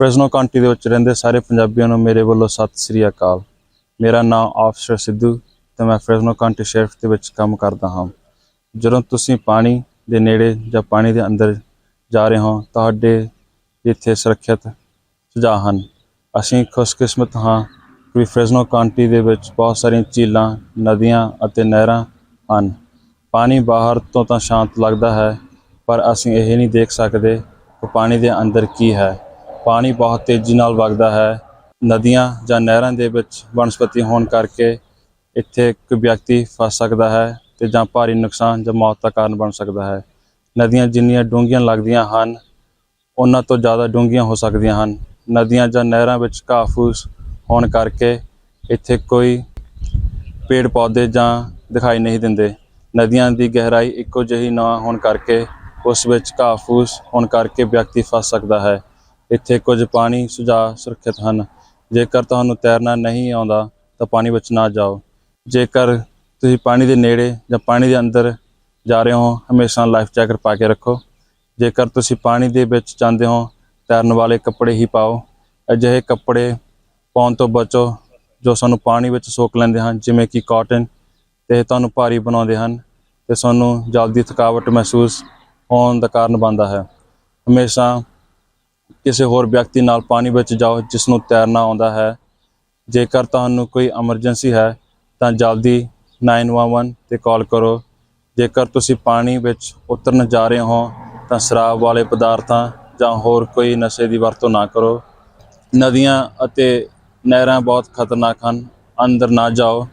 Fresno County ਦੇ ਵਿੱਚ ਰਹਿੰਦੇ ਸਾਰੇ ਪੰਜਾਬੀਆਂ ਨੂੰ ਮੇਰੇ ਵੱਲੋਂ ਸਤਿ ਸ੍ਰੀ ਅਕਾਲ। ਮੇਰਾ ਨਾਮ ਆਫਸਰ ਸਿੱਧੂ ਤੇ ਮੈਂ ਫ੍ਰੈਸਨੋ ਕਾਉਂਟੀ ਸ਼ੈਫ ਦੇ ਵਿੱਚ ਕੰਮ ਕਰਦਾ ਹਾਂ। ਜਦੋਂ ਤੁਸੀਂ ਪਾਣੀ ਦੇ ਨੇੜੇ ਜਾਂ ਪਾਣੀ ਦੇ ਅੰਦਰ ਜਾ ਰਹੇ ਹੋ, ਤੁਹਾਡੇ ਇੱਥੇ ਸੁਰੱਖਿਅਤ ਸੁਝਾਅ ਹਨ। ਅਸੀਂ ਖੁਸ਼ਕਿਸਮਤ ਹਾਂ ਕਿ ਫ੍ਰੈਸਨੋ ਕਾਉਂਟੀ ਦੇ ਵਿੱਚ ਬਹੁਤ ਸਾਰੀਆਂ ਝੀਲਾਂ, ਨਦੀਆਂ ਅਤੇ ਨਹਿਰਾਂ ਹਨ। ਪਾਣੀ ਬਾਹਰ ਤੋਂ ਤਾਂ ਸ਼ਾਂਤ ਲੱਗਦਾ ਹੈ, ਪਰ ਅਸੀਂ ਇਹ ਨਹੀਂ ਦੇਖ ਸਕਦੇ ਕਿ ਪਾਣੀ ਦੇ ਅੰਦਰ ਕੀ ਹੈ। ਪਾਣੀ ਬਹੁਤ ਤੇਜ਼ੀ ਨਾਲ ਵਗਦਾ ਹੈ। ਨਦੀਆਂ ਜਾਂ ਨਹਿਰਾਂ ਦੇ ਵਿੱਚ ਵਨਸਪਤੀ ਹੋਣ ਕਰਕੇ ਇੱਥੇ ਕੋਈ ਵਿਅਕਤੀ ਫਸ ਸਕਦਾ ਹੈ ਤੇ ਜਾਂ ਭਾਰੀ ਨੁਕਸਾਨ ਜਾਂ ਮੌਤ ਦਾ ਕਾਰਨ ਬਣ ਸਕਦਾ ਹੈ। ਨਦੀਆਂ ਜਿੰਨੀਆਂ ਡੂੰਘੀਆਂ ਲੱਗਦੀਆਂ ਹਨ, ਉਹਨਾਂ ਤੋਂ ਜ਼ਿਆਦਾ ਡੂੰਘੀਆਂ ਹੋ ਸਕਦੀਆਂ ਹਨ। ਨਦੀਆਂ ਜਾਂ ਨਹਿਰਾਂ ਵਿੱਚ ਘਾਹ ਫੂਸ ਹੋਣ ਕਰਕੇ ਇੱਥੇ ਕੋਈ ਪੇੜ ਪੌਦੇ ਜਾਂ ਦਿਖਾਈ ਨਹੀਂ ਦਿੰਦੇ। ਨਦੀਆਂ ਦੀ ਗਹਿਰਾਈ ਇੱਕੋ ਜਿਹੀ ਨਾ ਹੋਣ ਕਰਕੇ ਉਸ ਵਿੱਚ ਘਾਹ ਫੂਸ ਹੋਣ ਕਰਕੇ ਵਿਅਕਤੀ ਫਸ ਸਕਦਾ ਹੈ। ਇੱਥੇ ਕੁਝ ਪਾਣੀ ਸੁਝਾਅ ਸੁਰੱਖਿਅਤ ਹਨ। ਜੇਕਰ ਤੁਹਾਨੂੰ ਤੈਰਨਾ ਨਹੀਂ ਆਉਂਦਾ, ਤਾਂ ਪਾਣੀ ਵਿੱਚ ਨਾ ਜਾਓ। ਜੇਕਰ ਤੁਸੀਂ ਪਾਣੀ ਦੇ ਨੇੜੇ ਜਾਂ ਪਾਣੀ ਦੇ ਅੰਦਰ ਜਾ ਰਹੇ ਹੋ, ਹਮੇਸ਼ਾ ਲਾਈਫ ਜੈਕਟ ਪਾ ਕੇ ਰੱਖੋ। ਜੇਕਰ ਤੁਸੀਂ ਪਾਣੀ ਦੇ ਵਿੱਚ ਜਾਂਦੇ ਹੋ, ਤੈਰਨ ਵਾਲੇ ਕੱਪੜੇ ਹੀ ਪਾਓ। ਅਜਿਹੇ ਕੱਪੜੇ ਪਾਉਣ ਤੋਂ ਬਚੋ, ਜੋ ਸਾਨੂੰ ਪਾਣੀ ਵਿੱਚ ਸੋਖ ਲੈਂਦੇ ਹਨ, ਜਿਵੇਂ ਕਿ ਕਾਟਨ, ਤੇ ਇਹ ਤੁਹਾਨੂੰ ਭਾਰੀ ਬਣਾਉਂਦੇ ਹਨ, ਤੇ ਸਾਨੂੰ ਜਲਦੀ ਥਕਾਵਟ ਮਹਿਸੂਸ ਹੋਣ ਦਾ ਕਾਰਨ ਬਣਦਾ ਹੈ। ਹਮੇਸ਼ਾ ਕਿਸੇ ਹੋਰ ਵਿਅਕਤੀ ਨਾਲ ਪਾਣੀ ਵਿੱਚ ਜਾਓ ਜਿਸ ਨੂੰ ਤੈਰਨਾ ਆਉਂਦਾ ਹੈ। ਜੇਕਰ ਤੁਹਾਨੂੰ ਕੋਈ ਐਮਰਜੈਂਸੀ ਹੈ, ਤਾਂ ਜਲਦੀ 911 ਤੇ ਕਾਲ ਕਰੋ। ਜੇਕਰ ਤੁਸੀਂ ਪਾਣੀ ਵਿੱਚ ਉਤਰਨ ਜਾ ਰਹੇ ਹੋ, ਤਾਂ ਸ਼ਰਾਬ ਵਾਲੇ ਪਦਾਰਥਾਂ ਜਾਂ ਹੋਰ ਕੋਈ ਨਸ਼ੇ ਦੀ ਵਰਤੋਂ ਨਾ ਕਰੋ। ਨਦੀਆਂ ਅਤੇ ਨਹਿਰਾਂ ਬਹੁਤ ਖਤਰਨਾਕ ਹਨ। ਅੰਦਰ ਨਾ ਜਾਓ।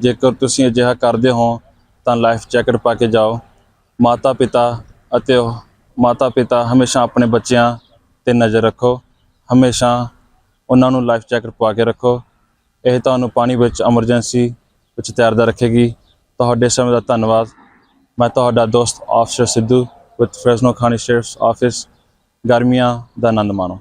ਜੇਕਰ ਤੁਸੀਂ ਅਜਿਹਾ ਕਰਦੇ ਹੋ, ਤਾਂ ਲਾਈਫ ਜੈਕਟ ਪਾ ਕੇ ਜਾਓ। ਮਾਤਾ ਪਿਤਾ ਅਤੇ ਮਾਤਾ ਪਿਤਾ ਹਮੇਸ਼ਾ ਆਪਣੇ ਬੱਚਿਆਂ ਤੇ ਨਜ਼ਰ ਰੱਖੋ। ਹਮੇਸ਼ਾ ਉਹਨਾਂ ਨੂੰ ਲਾਈਫ ਜੈਕਟ ਪਾ ਕੇ ਰੱਖੋ। ਇਹ ਤੁਹਾਨੂੰ ਪਾਣੀ ਵਿੱਚ ਐਮਰਜੈਂਸੀ ਵਿੱਚ ਤੈਰਦਾ ਰੱਖੇਗੀ। ਤੁਹਾਡੇ ਸਮੇਂ ਦਾ ਧੰਨਵਾਦ। ਮੈਂ ਤੁਹਾਡਾ ਦੋਸਤ ਆਫਸਰ ਸਿੱਧੂ ਵਿਦ ਫ੍ਰੈਸਨੋ ਖਾਨੀ ਸ਼ੇਰਸ ਆਫਿਸ ਗਰਮੀਆਂ ਦਾ ਆਨੰਦ ਮਾਣੋ।